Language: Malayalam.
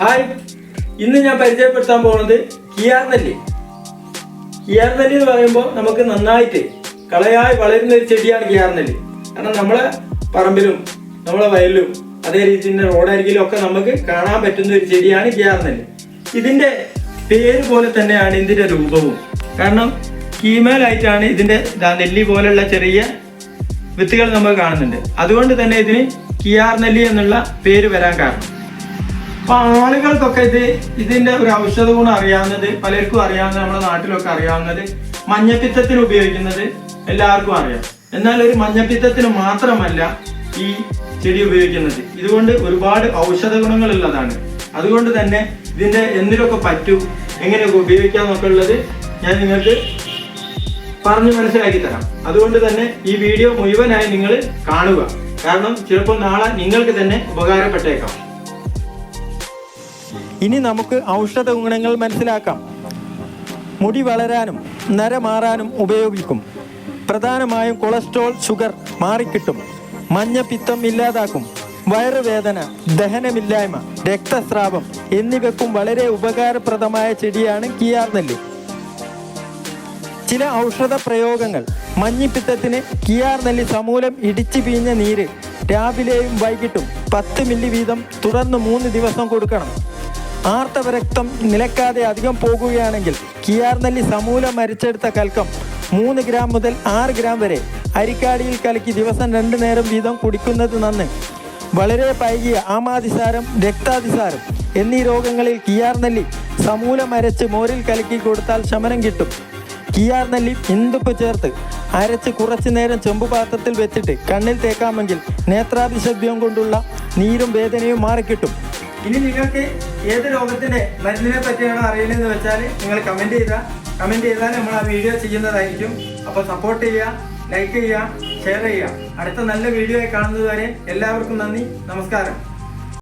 ഹായ്. ഇന്ന് ഞാൻ പരിചയപ്പെടുത്താൻ പോകുന്നത് കിയാർ നെല്ലി കിയാർ നെല്ലി എന്ന് പറയുമ്പോൾ നമുക്ക് നന്നായിട്ട് കളയായി വളരുന്ന ഒരു ചെടിയാണ് കിയാർ നെല്ലി കാരണം നമ്മളെ പറമ്പിലും നമ്മളെ വയലിലും അതേ രീതിയിൽ റോഡരികിലും ഒക്കെ നമുക്ക് കാണാൻ പറ്റുന്ന ഒരു ചെടിയാണ് കിയാർ നെല്ലി ഇതിന്റെ പേര് പോലെ തന്നെയാണ് ഇതിന്റെ രൂപവും. കാരണം കീമേലായിട്ടാണ് ഇതിന്റെ നെല്ലി പോലെയുള്ള ചെറിയ വിത്തുകൾ നമ്മൾ കാണുന്നുണ്ട്. അതുകൊണ്ട് തന്നെ ഇതിന് കിയാർ നെല്ലി എന്നുള്ള പേര് വരാൻ കാരണം. അപ്പൊ ആളുകൾക്കൊക്കെ ഇത് ഇതിന്റെ ഒരു ഔഷധ ഗുണം അറിയാവുന്നത് പലർക്കും അറിയാവുന്നത് നമ്മുടെ നാട്ടിലൊക്കെ അറിയാവുന്നത് മഞ്ഞപ്പിത്തത്തിന് ഉപയോഗിക്കുന്നത് എല്ലാവർക്കും അറിയാം. എന്നാൽ ഒരു മഞ്ഞപ്പിത്തത്തിന് മാത്രമല്ല ഈ ചെടി ഉപയോഗിക്കുന്നത്. ഇതുകൊണ്ട് ഒരുപാട് ഔഷധ ഗുണങ്ങളുള്ളതാണ്. അതുകൊണ്ട് തന്നെ ഇതിന്റെ എന്തിനൊക്കെ പറ്റൂ എങ്ങനെയൊക്കെ ഉപയോഗിക്കാന്നൊക്കെ ഉള്ളത് ഞാൻ നിങ്ങൾക്ക് പറഞ്ഞു മനസ്സിലാക്കി തരാം. അതുകൊണ്ട് തന്നെ ഈ വീഡിയോ മുഴുവനായി നിങ്ങൾ കാണുക. കാരണം ചിലപ്പോൾ നാളെ നിങ്ങൾക്ക് തന്നെ ഉപകാരപ്പെട്ടേക്കാം. ഇനി നമുക്ക് ഔഷധ ഗുണങ്ങൾ മനസ്സിലാക്കാം. മുടി വളരാനും നര മാറാനും ഉപയോഗിക്കും. പ്രധാനമായും കൊളസ്ട്രോൾ ഷുഗർ മാറിക്കിട്ടും. മഞ്ഞപ്പിത്തം ഇല്ലാതാക്കും. വയറുവേദന ദഹനമില്ലായ്മ രക്തസ്രാവം എന്നിവയ്ക്കും വളരെ ഉപകാരപ്രദമായ ചെടിയാണ് കിയാർ നെല്ല് ചില ഔഷധ പ്രയോഗങ്ങൾ. മഞ്ഞിപ്പിത്തത്തിന് കിയാർ സമൂലം ഇടിച്ചു പിഴിഞ്ഞ നീര് രാവിലെയും വൈകിട്ടും പത്ത് മില്ലി വീതം തുടർന്ന് മൂന്ന് ദിവസം കൊടുക്കണം. ആർത്തവ രക്തം നിലക്കാതെ അധികം പോകുകയാണെങ്കിൽ കിയാർനെല്ലി സമൂലം മരിച്ചെടുത്ത കൽക്കം മൂന്ന് ഗ്രാം മുതൽ ആറ് ഗ്രാം വരെ അരിക്കാടിയിൽ കലക്കി ദിവസം രണ്ട് നേരം വീതം കുടിക്കുന്നത് നന്ന്. വളരെ പൈകിയ ആമാതിസാരം രക്താതിസാരം എന്നീ രോഗങ്ങളിൽ കിയാർനെല്ലി സമൂലം അരച്ച് മോരിൽ കലക്കി കൊടുത്താൽ ശമനം കിട്ടും. കിയാർ നെല്ലി ഇന്തുപ്പ് ചേർത്ത് അരച്ച് കുറച്ചു നേരം ചെമ്പുപാത്രത്തിൽ വെച്ചിട്ട് കണ്ണിൽ തേക്കാമെങ്കിൽ നേത്രാതിശബ്ദം കൊണ്ടുള്ള നീരും വേദനയും മാറിക്കിട്ടും. ഇനി നിങ്ങൾക്ക് ഏത് രോഗത്തിന്റെ മരുന്നിനെ പറ്റിയാണ് അറിയുന്നതെന്ന് വെച്ചാൽ നിങ്ങൾ കമന്റ് ചെയ്താൽ കമന്റ് ചെയ്താൽ നമ്മൾ ആ വീഡിയോ ചെയ്യുന്നതായിരിക്കും. അപ്പോൾ സപ്പോർട്ട് ചെയ്യുക ലൈക്ക് ചെയ്യുക ഷെയർ ചെയ്യുക. അടുത്ത നല്ല വീഡിയോ കാണുന്നതുവരെ കാണുന്നത് വരെ എല്ലാവർക്കും നന്ദി. നമസ്കാരം.